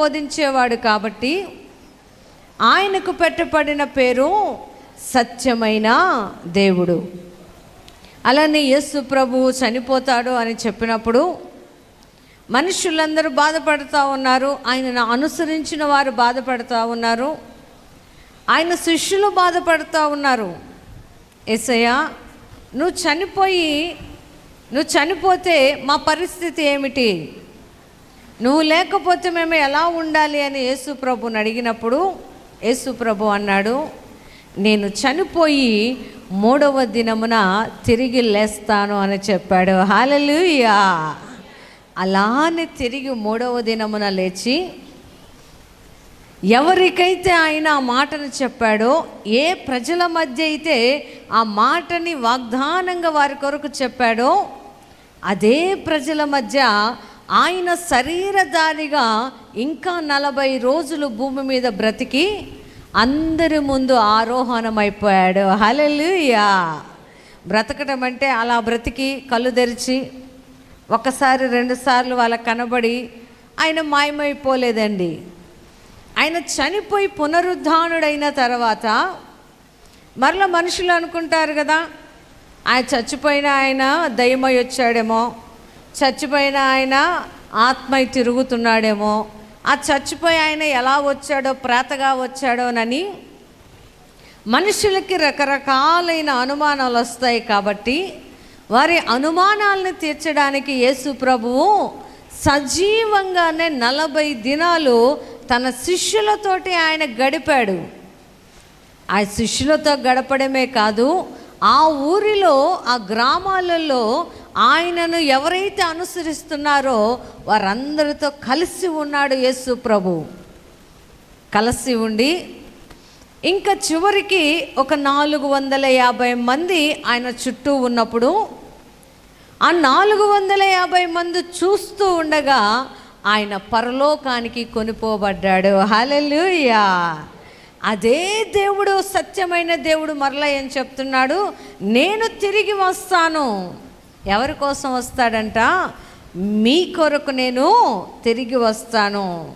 బోధించేవాడు కాబట్టి ఆయనకు పెట్టబడిన పేరు సత్యమైన దేవుడు. అలానే యేసు ప్రభువు చనిపోతాడు అని చెప్పినప్పుడు మనుషులందరూ బాధపడుతూ ఉన్నారు. ఆయనను అనుసరించిన వారు బాధపడుతూ ఉన్నారు. ఆయన శిష్యులు బాధపడుతూ ఉన్నారు. ఎసయ్య నువ్వు చనిపోయి నువ్వు చనిపోతే మా పరిస్థితి ఏమిటి? నువ్వు లేకపోతే మేము ఎలా ఉండాలి అని యేసు ప్రభుని అడిగినప్పుడు యేసు ప్రభు అన్నాడు నేను చనిపోయి మూడవ దినమున తిరిగి లేస్తాను అని చెప్పాడు. హాలలుయా అలానే తిరిగి మూడవ దినమున లేచి ఎవరికైతే ఆయన ఆ మాటను చెప్పాడో ఏ ప్రజల మధ్య అయితే ఆ మాటని వాగ్దానంగా వారి కొరకు చెప్పాడో అదే ప్రజల మధ్య ఆయన శరీరధారిగా ఇంకా నలభై రోజులు భూమి మీద బ్రతికి అందరి ముందు ఆరోహణమైపోయాడు. హలలుయా బ్రతకడం అంటే అలా బ్రతికి కళ్ళు తెరిచి ఒకసారి రెండుసార్లు వాళ్ళ కనబడి ఆయన మాయమైపోలేదండి. ఆయన చనిపోయి పునరుద్ధానుడైన తర్వాత మరల మనుషులు అనుకుంటారు కదా ఆయన చచ్చిపోయిన ఆయన దయ్యమై వచ్చాడేమో. చచ్చిపోయిన ఆయన ఆత్మై తిరుగుతున్నాడేమో. ఆ చచ్చిపోయి ఆయన ఎలా వచ్చాడో ప్రేతగా వచ్చాడోనని మనుషులకి రకరకాలైన అనుమానాలు వస్తాయి కాబట్టి వారి అనుమానాలను తీర్చడానికి యేసు ప్రభువు సజీవంగానే నలభై దినాలు తన శిష్యులతోటి ఆయన గడిపాడు. ఆ శిష్యులతో గడపడమే కాదు ఆ ఊరిలో ఆ గ్రామాలలో ఆయనను ఎవరైతే అనుసరిస్తున్నారో వారందరితో కలిసి ఉన్నాడు యేసు ప్రభు. కలిసి ఉండి ఇంకా చివరికి ఒక నాలుగు వందల యాభై మంది ఆయన చుట్టూ ఉన్నప్పుడు ఆ నాలుగు వందల యాభై మంది చూస్తూ ఉండగా ఆయన పరలోకానికి కొనిపోబడ్డాడు. హలెలుయా అదే దేవుడు సత్యమైన దేవుడు మరలా ఏం చెప్తున్నాడు? నేను తిరిగి వస్తాను. ఎవరి కోసం వస్తాడంట? మీ కొరకు నేను తిరిగి వస్తాను.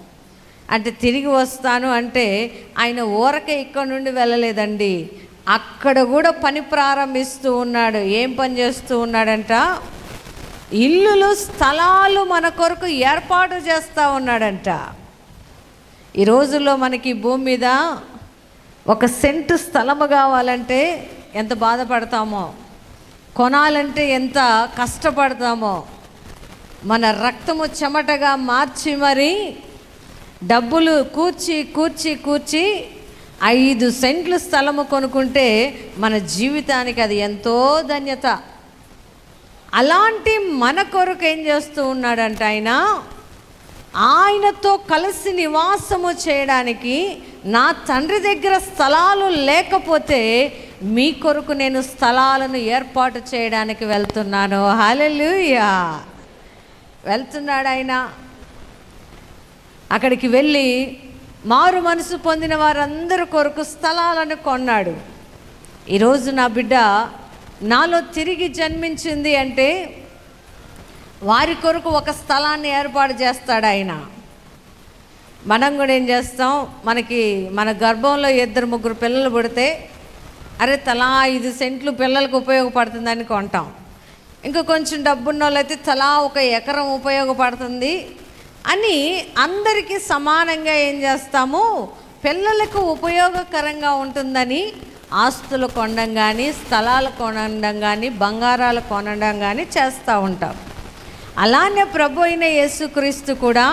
అంటే తిరిగి వస్తాను అంటే ఆయన ఊరకే ఇక్కడ నుండి వెళ్ళలేదండి. అక్కడ కూడా పని ప్రారంభిస్తూ ఉన్నాడు. ఏం పని చేస్తూ ఉన్నాడంట? ఇల్లులు స్థలాలు మన కొరకు ఏర్పాటు చేస్తూ ఉన్నాడంట. ఈ రోజుల్లో మనకి భూమి మీద ఒక సెంటు స్థలము కావాలంటే ఎంత బాధపడతామో కొనాలంటే ఎంత కష్టపడతామో మన రక్తము చెమటగా మార్చి మరి డబ్బులు కూర్చి కూర్చి కూర్చి ఐదు సెంట్లు స్థలము కొనుక్కుంటే మన జీవితానికి అది ఎంతో ధన్యత. అలాంటి మన కొరకు ఏం చేస్తూ ఉన్నాడంట ఆయన? ఆయనతో కలిసి నివాసము చేయడానికి నా తండ్రి దగ్గర స్థలాలు లేకపోతే మీ కొరకు నేను స్థలాలను ఏర్పాటు చేయడానికి వెళ్తున్నాను. హల్లెలూయా. వెళ్తున్నాడు ఆయన. అక్కడికి వెళ్ళి మారు మనసు పొందిన వారందరి కొరకు స్థలాలను కొన్నాడు. ఈరోజు నా బిడ్డ నాలో తిరిగి జన్మించింది అంటే వారి కొరకు ఒక స్థలాన్ని ఏర్పాటు చేస్తాడు ఆయన. మనం కూడా ఏం చేస్తాం మనకి మన గర్భంలో ఇద్దరు ముగ్గురు పిల్లలు పుడితే అరే తలా ఐదు సెంట్లు పిల్లలకు ఉపయోగపడుతుందని కొంటాం. ఇంకా కొంచెం డబ్బున్న వాళ్ళైతే తలా ఒక ఎకరం ఉపయోగపడుతుంది అని అందరికీ సమానంగా ఏం చేస్తాము పిల్లలకు ఉపయోగకరంగా ఉంటుందని ఆస్తులు కొనడం కానీ స్థలాలు కొనడం కానీ బంగారాలు కొనడం కానీ చేస్తూ ఉంటాం. అలానే ప్రభు అయిన యేసుక్రీస్తు కూడా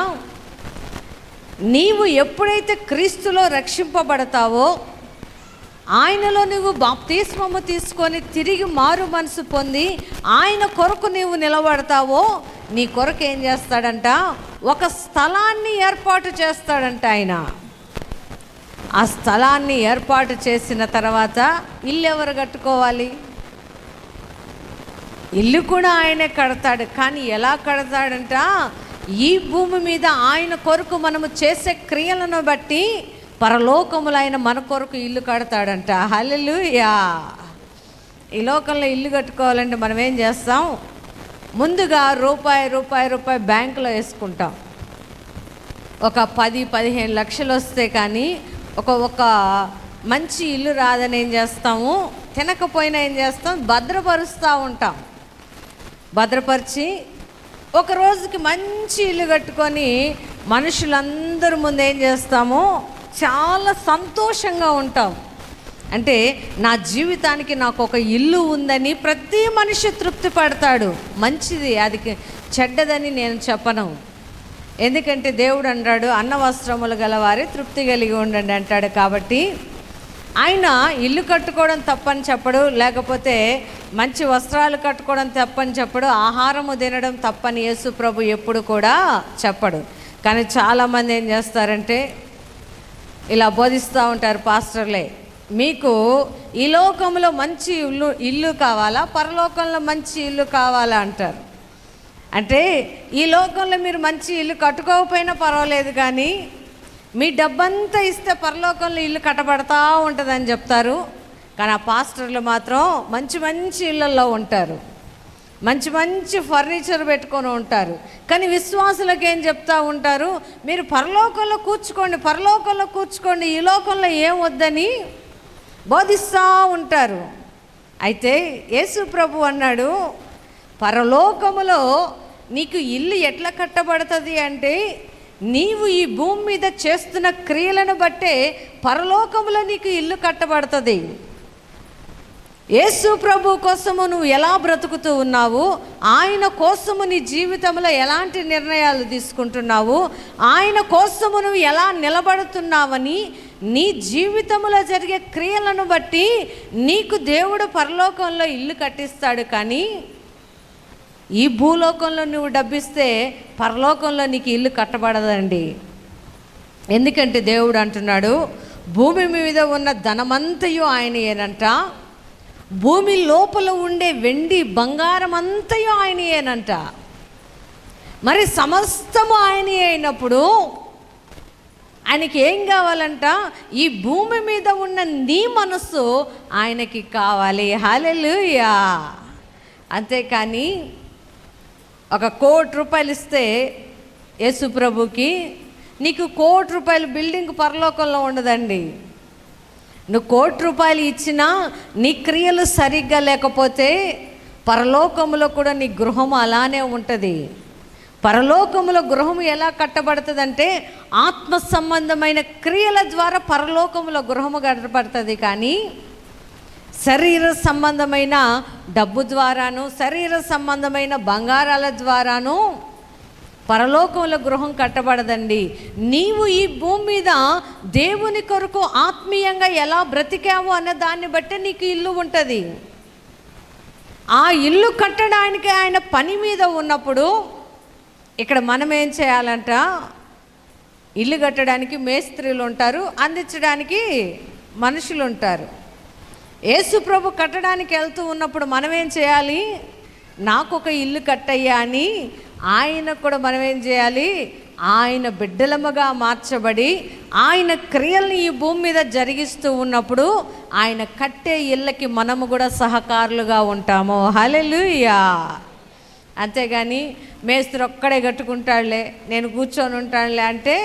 నీవు ఎప్పుడైతే క్రీస్తులో రక్షింపబడతావో ఆయనలో నువ్వు బాప్తిస్మము తీసుకొని తిరిగి మారు మనసు పొంది ఆయన కొరకు నీవు నిలబడతావో నీ కొరకు ఏం చేస్తాడంట? ఒక స్థలాన్ని ఏర్పాటు చేస్తాడంట ఆయన. ఆ స్థలాన్ని ఏర్పాటు చేసిన తర్వాత ఇల్లు ఎవరు కట్టుకోవాలి? ఇల్లు కూడా ఆయనే కడతాడు. కానీ ఎలా కడతాడంట? ఈ భూమి మీద ఆయన కొరకు మనము చేసే క్రియలను బట్టి పరలోకములైన మన కొరకు ఇల్లు కడతాడంట. హల్లెలూయా! ఈ లోకంలో ఇల్లు కట్టుకోవాలంటే మనం ఏం చేస్తాం? ముందుగా రూపాయి రూపాయి రూపాయి బ్యాంకులో వేసుకుంటాం. ఒక పది పదిహేను లక్షలు వస్తే కానీ ఒక ఒక మంచి ఇల్లు రాదని ఏం చేస్తాము? తినకపోయినా ఏం చేస్తాం? భద్రపరుస్తూ ఉంటాం. భద్రపరిచి ఒక రోజుకి మంచి ఇల్లు కట్టుకొని మనుషులందరి ముందు ఏం చేస్తాము చాలా సంతోషంగా ఉంటాం. అంటే నా జీవితానికి నాకు ఒక ఇల్లు ఉందని ప్రతి మనిషి తృప్తి పడతాడు. మంచిది అది చెడ్డదని నేను చెప్పను. ఎందుకంటే దేవుడు అంటాడు అన్న వస్త్రములు గలవారే తృప్తి కలిగి ఉండండి అంటాడు కాబట్టి ఆయన ఇల్లు కట్టుకోవడం తప్పని చెప్పడు లేకపోతే మంచి వస్త్రాలు కట్టుకోవడం తప్పని చెప్పడు ఆహారము తినడం తప్పని యేసు ప్రభు ఎప్పుడు కూడా చెప్పడు. కానీ చాలామంది ఏం చేస్తారంటే ఇలా బోధిస్తూ ఉంటారు పాస్టర్లే మీకు ఈ లోకంలో మంచి ఇల్లు ఇల్లు కావాలా? పరలోకంలో మంచి ఇల్లు కావాలా అంటారు. అంటే ఈ లోకంలో మీరు మంచి ఇల్లు కట్టుకోకపోయినా పర్వాలేదు కానీ మీ డబ్బంతా ఇస్తే పరలోకంలో ఇల్లు కట్టబడతా ఉంటుందని చెప్తారు. కానీ ఆ పాస్టర్లు మాత్రం మంచి మంచి ఇళ్ళల్లో ఉంటారు. మంచి మంచి ఫర్నిచర్ పెట్టుకొని ఉంటారు. కానీ విశ్వాసులకు ఏం చెప్తా ఉంటారు? మీరు పరలోకంలో కూర్చుకోండి పరలోకంలో కూర్చుకోండి ఈ లోకంలో ఏం వద్దని బోధిస్తూ ఉంటారు. అయితే యేసు ప్రభు అన్నాడు పరలోకములో నీకు ఇల్లు ఎట్లా కట్టబడుతుంది అంటే నీవు ఈ భూమి మీద చేస్తున్న క్రియలను బట్టే పరలోకములో నీకు ఇల్లు కట్టబడుతుంది. యేసు ప్రభు కోసము నువ్వు ఎలా బ్రతుకుతూ ఉన్నావు? ఆయన కోసము నీ జీవితంలో ఎలాంటి నిర్ణయాలు తీసుకుంటున్నావు? ఆయన కోసము నువ్వు ఎలా నిలబడుతున్నావని నీ జీవితంలో జరిగే క్రియలను బట్టి నీకు దేవుడు పరలోకంలో ఇల్లు కట్టిస్తాడు కానీ ఈ భూలోకంలో నువ్వు డబ్బిస్తే పరలోకంలో నీకు ఇల్లు కట్టబడదండి. ఎందుకంటే దేవుడు అంటున్నాడు భూమి మీద ఉన్న ధనమంతయు ఆయన ఏనంట భూమి లోపల ఉండే వెండి బంగారం అంతయు ఆయన ఏనంట మరి సమస్తము ఆయన అయినప్పుడు ఆయనకి ఏం కావాలంట? ఈ భూమి మీద ఉన్న నీ మనస్సు ఆయనకి కావాలి. హాలెలుయా అంతేకాని ఒక కోటి రూపాయలు ఇస్తే యేసు ప్రభుకి నీకు కోటి రూపాయలు బిల్డింగ్ పరలోకంలో ఉండదండి. నువ్వు కోటి రూపాయలు ఇచ్చినా నీ క్రియలు సరిగ్గా లేకపోతే పరలోకములో కూడా నీ గృహం అలానే ఉంటుంది. పరలోకములో గృహం ఎలా కట్టబడుతుందంటే ఆత్మ సంబంధమైన క్రియల ద్వారా పరలోకములో గృహము కట్టబడుతుంది. కానీ శరీర సంబంధమైన డబ్బు ద్వారాను శరీర సంబంధమైన బంగారాల ద్వారాను పరలోకంలో గృహం కట్టబడదండి. నీవు ఈ భూమి మీద దేవుని కొరకు ఆత్మీయంగా ఎలా బ్రతికావు అన్న దాన్ని బట్టి నీకు ఇల్లు ఉంటుంది. ఆ ఇల్లు కట్టడానికి ఆయన పని మీద ఉన్నప్పుడు ఇక్కడ మనం ఏం చేయాలంట? ఇల్లు కట్టడానికి మేస్త్రీలు ఉంటారు అందించడానికి మనుషులు ఉంటారు. యేసు ప్రభు కట్టడానికి వెళ్తూ ఉన్నప్పుడు మనం ఏం చేయాలి? నాకు ఒక ఇల్లు కట్టయ్యా అని ఆయన కూడా మనం ఏం చేయాలి? ఆయన బిడ్డలముగా మార్చబడి ఆయన క్రియల్ని ఈ భూమి మీద జరిగిస్తూ ఉన్నప్పుడు ఆయన కట్టే ఇళ్ళకి మనము కూడా సహకారులుగా ఉంటాము. హలెలుయా అంతేగాని మేస్త్రి ఒక్కడే కట్టుకుంటాడులే నేను కూర్చొని ఉంటానులే అంటే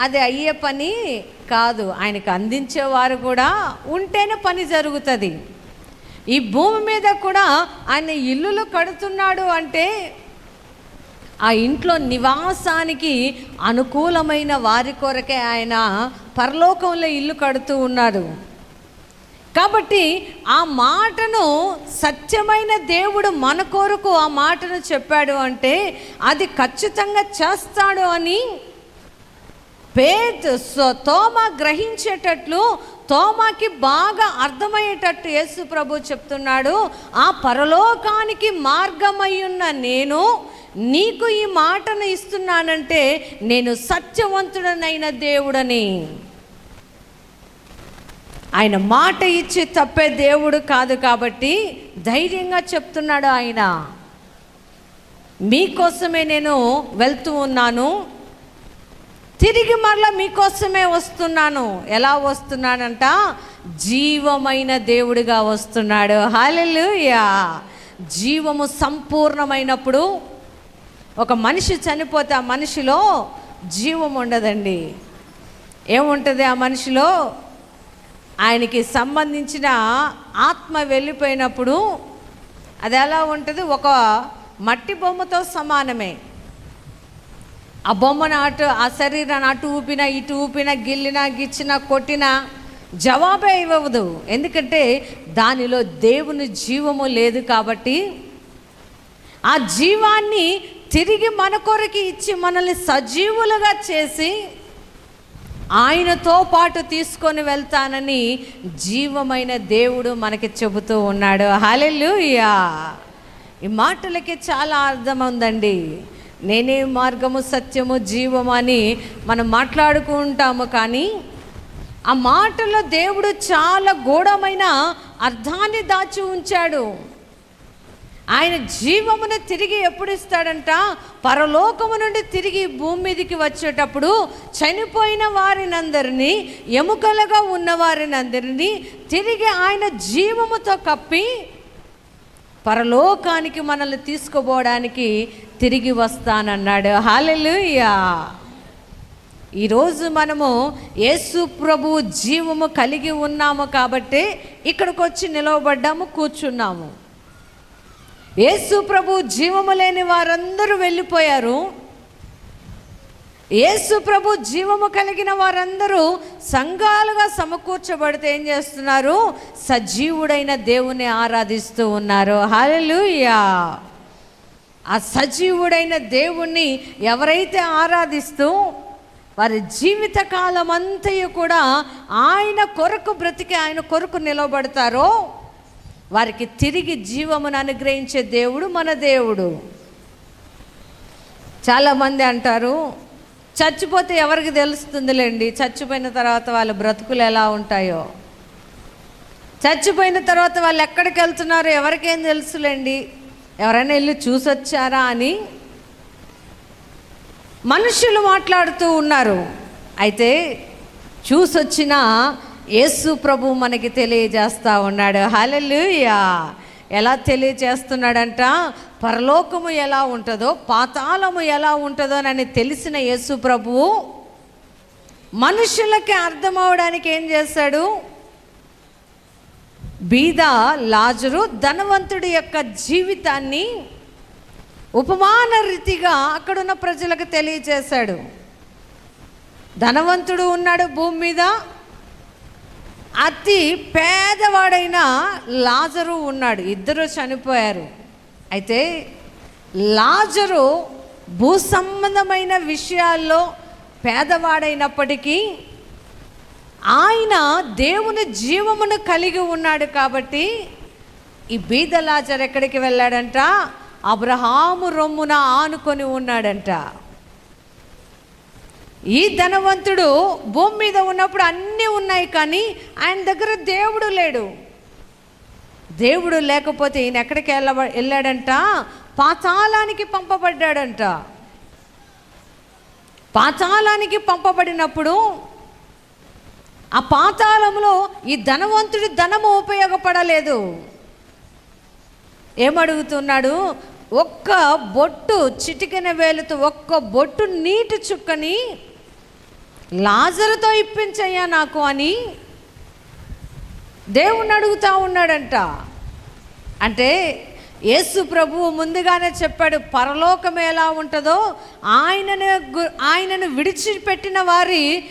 అది అయ్యే పని కాదు. ఆయనకు అందించేవారు కూడా ఉంటేనే పని జరుగుతుంది. ఈ భూమి మీద కూడా ఆయన ఇల్లులు కడుతున్నాడు అంటే ఆ ఇంట్లో నివాసానికి అనుకూలమైన వారి కొరకే ఆయన పరలోకంలో ఇల్లు కడుతూ ఉన్నాడు. కాబట్టి ఆ మాటను సత్యమైన దేవుడు మన కొరకు ఆ మాటను చెప్పాడు అంటే అది ఖచ్చితంగా చేస్తాడు అని పేద్ తోమ గ్రహించేటట్లు తోమాకి బాగా అర్థమయ్యేటట్టు యేసు ప్రభు చెప్తున్నాడు ఆ పరలోకానికి మార్గమయ్యున్న నేను నీకు ఈ మాటను ఇస్తున్నానంటే నేను సత్యవంతుడనైన దేవుడని. ఆయన మాట ఇచ్చి తప్పే దేవుడు కాదు కాబట్టి ధైర్యంగా చెప్తున్నాడు ఆయన. మీకోసమే నేను వెళ్తూ ఉన్నాను తిరిగి మరలా మీకోసమే వస్తున్నాను. ఎలా వస్తున్నానంట జీవమైన దేవుడిగా వస్తున్నాడు. హాలెలుయా జీవము సంపూర్ణమైనప్పుడు ఒక మనిషి చనిపోతే ఆ మనిషిలో జీవం ఉండదండి. ఏముంటుంది ఆ మనిషిలో? ఆయనకి సంబంధించిన ఆత్మ వెళ్ళిపోయినప్పుడు అది ఎలా ఉంటుంది? ఒక మట్టి బొమ్మతో సమానమే. ఆ బొమ్మను అటు ఆ శరీరాన్ని అటు ఊపినా ఇటు ఊపినా గిల్లినా గిచ్చినా కొట్టినా జవాబే ఇవ్వదు. ఎందుకంటే దానిలో దేవుని జీవము లేదు కాబట్టి ఆ జీవాన్ని తిరిగి మన కొరకు ఇచ్చి మనల్ని సజీవులుగా చేసి ఆయనతో పాటు తీసుకొని వెళ్తానని జీవమైన దేవుడు మనకి చెబుతూ ఉన్నాడు. హల్లెలూయా! ఈ మాటలకి చాలా అర్థం ఉందండి. నేనే మార్గము సత్యము జీవము అని మనం మాట్లాడుకుంటాము కానీ ఆ మాటలో దేవుడు చాలా గూఢమైన అర్థాన్ని దాచి ఉంచాడు. ఆయన జీవమును తిరిగి ఎప్పుడు ఇస్తాడంట? పరలోకము నుండి తిరిగి భూమి మీదకి వచ్చేటప్పుడు చనిపోయిన వారినందరినీ ఎముకలుగా ఉన్న వారినందరినీ తిరిగి ఆయన జీవముతో కప్పి పరలోకానికి మనల్ని తీసుకుపోవడానికి తిరిగి వస్తానన్నాడు. హాలెలుయా ఈరోజు మనము యేసు ప్రభు జీవము కలిగి ఉన్నాము కాబట్టి ఇక్కడికి వచ్చి నిలవబడ్డాము కూర్చున్నాము. యేసు ప్రభు జీవము లేని వారందరూ వెళ్ళిపోయారు. యేసు ప్రభు జీవము కలిగిన వారందరూ సంఘాలుగా సమకూర్చబడితే ఏం చేస్తున్నారు? సజీవుడైన దేవుని ఆరాధిస్తూ ఉన్నారు. హల్లెలూయా. ఆ సజీవుడైన దేవుణ్ణి ఎవరైతే ఆరాధిస్తూ వారి జీవిత కాలం అంతయు కూడా ఆయన కొరకు బ్రతికి ఆయన కొరకు నిలబడతారో వారికి తిరిగి జీవమును అనుగ్రహించే దేవుడు మన దేవుడు. చాలామంది అంటారు చచ్చిపోతే ఎవరికి తెలుస్తుందిలేండి? చచ్చిపోయిన తర్వాత వాళ్ళ బ్రతుకులు ఎలా ఉంటాయో? చచ్చిపోయిన తర్వాత వాళ్ళు ఎక్కడికి వెళ్తున్నారో ఎవరికేం తెలుసులేండి? ఎవరైనా వెళ్ళి చూసొచ్చారా అని మనుషులు మాట్లాడుతూ ఉన్నారు. అయితే చూసొచ్చిన యేసు ప్రభు మనకి తెలియజేస్తూ ఉన్నాడు. హల్లెలూయా! ఎలా తెలియజేస్తున్నాడంట? పరలోకము ఎలా ఉంటుందో పాతాళము ఎలా ఉంటుందో అని తెలిసిన యేసు ప్రభువు మనుషులకి అర్థమవడానికి ఏం చేశాడు? బీద లాజరు ధనవంతుడి యొక్క జీవితాన్ని ఉపమాన రీతిగా అక్కడున్న ప్రజలకు తెలియజేశాడు. ధనవంతుడు ఉన్నాడు భూమి మీద. అతి పేదవాడైన లాజరు ఉన్నాడు. ఇద్దరు చనిపోయారు. అయితే లాజరు భూ సంబంధమైన విషయాల్లో పేదవాడైనప్పటికీ ఆయన దేవుని జీవమును కలిగి ఉన్నాడు కాబట్టి ఈ బీదలాజర్ ఎక్కడికి వెళ్ళాడంట? అబ్రహాము రొమ్మున ఆనుకొని ఉన్నాడంట. ఈ ధనవంతుడు భూమి మీద ఉన్నప్పుడు అన్నీ ఉన్నాయి కానీ ఆయన దగ్గర దేవుడు లేడు. దేవుడు లేకపోతే ఈయన ఎక్కడికి వెళ్ళ వెళ్ళాడంట? పాతాళానికి పంపబడ్డాడంట. పాతాళానికి పంపబడినప్పుడు ఆ పాతాళంలో ఈ ధనవంతుడి ధనము ఉపయోగపడలేదు. ఏమడుగుతున్నాడు? ఒక్క బొట్టు చిటికిన వేలుతో ఒక్క బొట్టు నీటి చుక్కని లాజరుతో ఇప్పించయ్యా నాకు అని దేవుణ్ణి అడుగుతా ఉన్నాడంట. అంటే యేసు ప్రభువు ముందుగానే చెప్పాడు పరలోకం ఎలా ఉంటుందో ఆయనను గు- ఆయనను విడిచిపెట్టిన వారి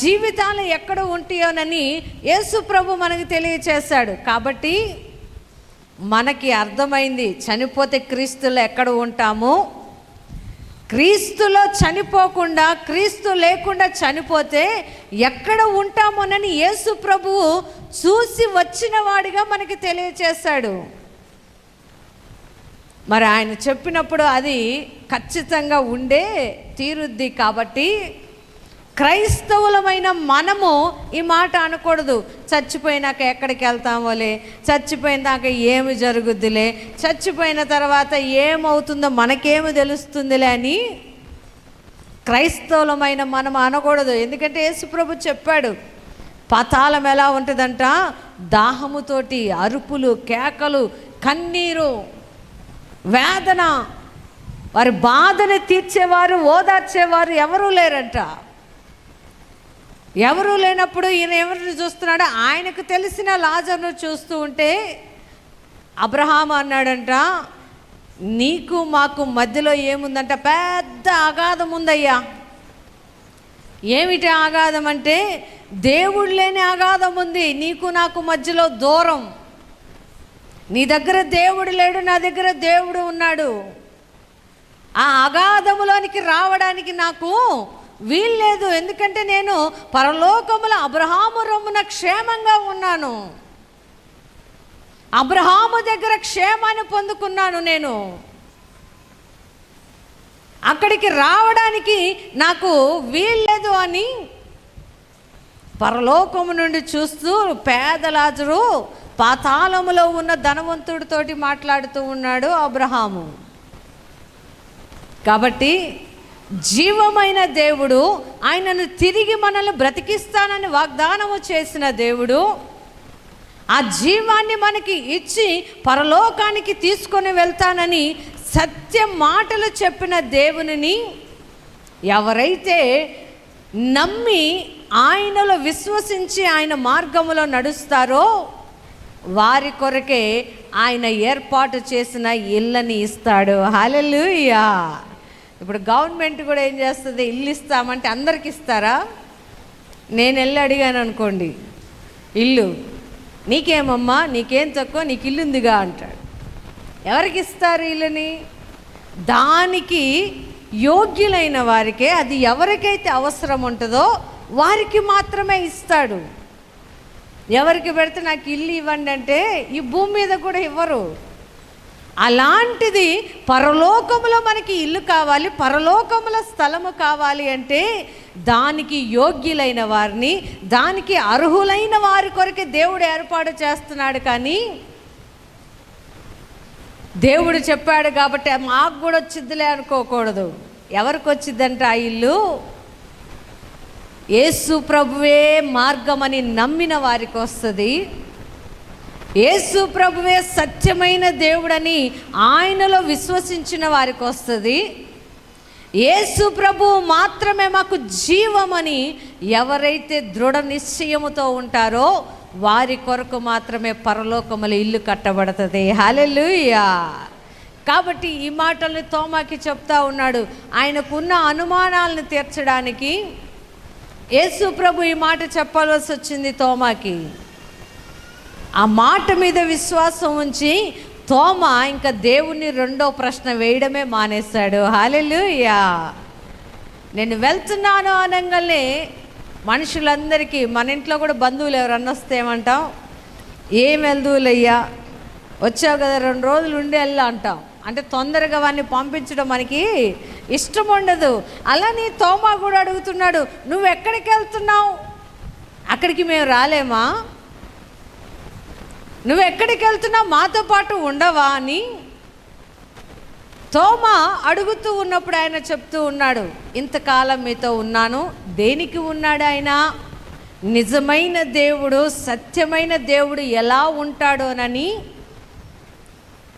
జీవితాలు ఎక్కడ ఉంటాయోనని యేసు ప్రభు మనకు తెలియచేశాడు. కాబట్టి మనకి అర్థమైంది చనిపోతే క్రీస్తులో ఎక్కడ ఉంటాము? క్రీస్తులో చనిపోకుండా క్రీస్తు లేకుండా చనిపోతే ఎక్కడ ఉంటామోనని యేసు ప్రభువు చూసి వచ్చిన వాడిగా మనకి తెలియచేశాడు. మరి ఆయన చెప్పినప్పుడు అది ఖచ్చితంగా ఉండే తీరుద్ది కాబట్టి క్రైస్తవులమైన మనము ఈ మాట అనకూడదు. చచ్చిపోయినాక ఎక్కడికి వెళ్తామోలే చచ్చిపోయినాక ఏమి జరుగుద్దిలే చచ్చిపోయిన తర్వాత ఏమవుతుందో మనకేమి తెలుస్తుందిలే అని క్రైస్తవులమైన మనం అనకూడదు. ఎందుకంటే యేసుప్రభు చెప్పాడు పతాళం ఎలా ఉంటుందంట? దాహముతోటి అరుపులు కేకలు కన్నీరు వేదన వారి బాధని తీర్చేవారు ఓదార్చేవారు ఎవరూ లేరంట. ఎవరూ లేనప్పుడు ఈయన ఎవరిని చూస్తున్నాడో ఆయనకు తెలిసిన లాజర్ను చూస్తూ ఉంటే అబ్రహాం అన్నాడంట నీకు మాకు మధ్యలో ఏముందంట? పెద్ద అగాధం ఉందయ్యా. ఏమిటి అగాధం అంటే? దేవుడు లేని అగాధం ఉంది నీకు నాకు మధ్యలో దూరం. నీ దగ్గర దేవుడు లేడు నా దగ్గర దేవుడు ఉన్నాడు. ఆ అగాధములోనికి రావడానికి నాకు వీల్లేదు ఎందుకంటే నేను పరలోకముల అబ్రహాము రొమ్మున క్షేమంగా ఉన్నాను. అబ్రహాము దగ్గర క్షేమాన్ని పొందుకున్నాను నేను. అక్కడికి రావడానికి నాకు వీల్లేదు అని పరలోకము నుండి చూస్తూ పేదలాజరు పాతాళములో ఉన్న ధనవంతుడితోటి మాట్లాడుతూ ఉన్నాడు అబ్రహాము. కాబట్టి జీవమైన దేవుడు ఆయనను తిరిగి మనల్ని బ్రతికిస్తానని వాగ్దానము చేసిన దేవుడు ఆ జీవాన్ని మనకి ఇచ్చి పరలోకానికి తీసుకొని వెళ్తానని సత్య మాటలు చెప్పిన దేవునిని ఎవరైతే నమ్మి ఆయనలో విశ్వసించి ఆయన మార్గములో నడుస్తారో వారి కొరకే ఆయన ఏర్పాటు చేసిన ఇళ్ళని ఇస్తాడు. హాలెలుయా ఇప్పుడు గవర్నమెంట్ కూడా ఏం చేస్తుంది? ఇల్లు ఇస్తామంటే అందరికి ఇస్తారా? నేను వెళ్ళి అడిగాను అనుకోండి. ఇల్లు నీకేమమ్మా? నీకేం తక్కువ? నీకు ఇల్లు ఉందిగా అంటాడు. ఎవరికి ఇస్తారు ఇల్లుని? దానికి యోగ్యులైన వారికే అది ఎవరికైతే అవసరం ఉంటుందో వారికి మాత్రమే ఇస్తాడు. ఎవరికి పెడితే నాకు ఇల్లు ఇవ్వండి అంటే ఈ భూమి మీద కూడా ఇవ్వరు. అలాంటిది పరలోకములో మనకి ఇల్లు కావాలి పరలోకముల స్థలము కావాలి అంటే దానికి యోగ్యులైన వారిని దానికి అర్హులైన వారి కొరకే దేవుడు ఏర్పాటు చేస్తున్నాడు కానీ దేవుడు చెప్పాడు కాబట్టి మాకు కూడా వచ్చిద్దిలే అనుకోకూడదు. ఎవరికి వచ్చిద్దంట ఆ ఇల్లు? యేసు ప్రభువే మార్గమని నమ్మిన వారికి వస్తుంది. యేసు ప్రభువే సత్యమైన దేవుడని ఆయనలో విశ్వసించిన వారికి వస్తుంది. యేసు ప్రభు మాత్రమే మాకు జీవమని ఎవరైతే దృఢ నిశ్చయముతో ఉంటారో వారి కొరకు మాత్రమే పరలోకముల ఇల్లు కట్టబడుతుంది. హల్లెలూయా! కాబట్టి ఈ మాటల్ని తోమాకి చెప్తా ఉన్నాడు. ఆయనకున్న అనుమానాలను తీర్చడానికి యేసు ప్రభు ఈ మాట చెప్పాల్సి వచ్చింది తోమాకి. ఆ మాట మీద విశ్వాసం ఉంచి తోమ ఇంకా దేవుని రెండో ప్రశ్న వేయడమే మానేశాడు. హాలెలుయా నేను వెళ్తున్నాను అనగానే మనుషులందరికీ మన ఇంట్లో కూడా బంధువులు ఎవరన్నా వస్తే ఏమంటాం? ఏం వెళ్దువులయ్యా? వచ్చావు కదా రెండు రోజులు ఉండి వెళ్ళా అంటాం. అంటే తొందరగా వాడిని పంపించడం మనకి ఇష్టం ఉండదు. అలా నీ తోమా కూడా అడుగుతున్నాడు నువ్వు ఎక్కడికి వెళ్తున్నావు? అక్కడికి మేము రాలేమా? నువ్వు ఎక్కడికి వెళ్తున్నావు మాతో పాటు ఉండవా అని తోమ అడుగుతూ ఉన్నప్పుడు ఆయన చెప్తూ ఉన్నాడు ఇంతకాలం మీతో ఉన్నాను దేనికి ఉన్నాడు ఆయన? నిజమైన దేవుడు సత్యమైన దేవుడు ఎలా ఉంటాడోనని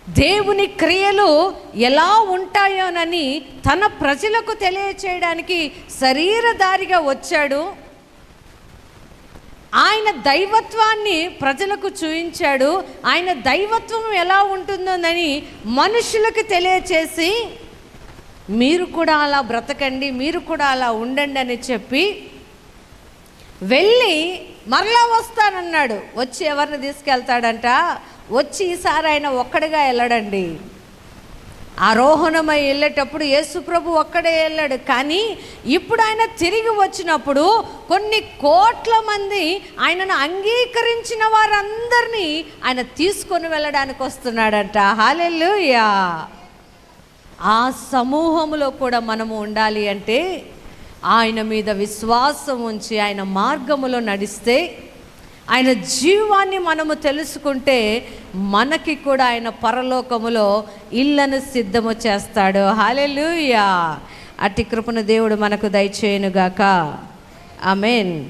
దేవుని క్రియలు ఎలా ఉంటాయోనని తన ప్రజలకు తెలియచేయడానికి శరీరధారిగా వచ్చాడు. ఆయన దైవత్వాన్ని ప్రజలకు చూయించాడు. ఆయన దైవత్వం ఎలా ఉంటుందోనని మనుషులకు తెలియచేసి మీరు కూడా అలా బ్రతకండి మీరు కూడా అలా ఉండండి అని చెప్పి వెళ్ళి మరలా వస్తానన్నాడు. వచ్చి ఎవరిని తీసుకెళ్తాడంట? వచ్చి ఈసారి ఆయన ఒక్కడిగా వెళ్ళడండి. ఆరోహణమై వెళ్ళేటప్పుడు యేసుప్రభు ఒక్కడే వెళ్ళాడు. కానీ ఇప్పుడు ఆయన తిరిగి వచ్చినప్పుడు కొన్ని కోట్ల మంది ఆయనను అంగీకరించిన వారందరినీ ఆయన తీసుకొని వెళ్ళడానికి వస్తున్నాడంట. హాలెల్లుయా! ఆ సమూహంలో కూడా మనము ఉండాలి అంటే ఆయన మీద విశ్వాసం ఉంచి ఆయన మార్గములో నడిస్తే ఆయన జీవాన్ని మనము తెలుసుకుంటే మనకి కూడా ఆయన పరలోకములో ఇళ్ళను సిద్ధము చేస్తాడు. హాలెలుయా అట్టి కృపను దేవుడు మనకు దయచేయునుగాక. ఆమెన్.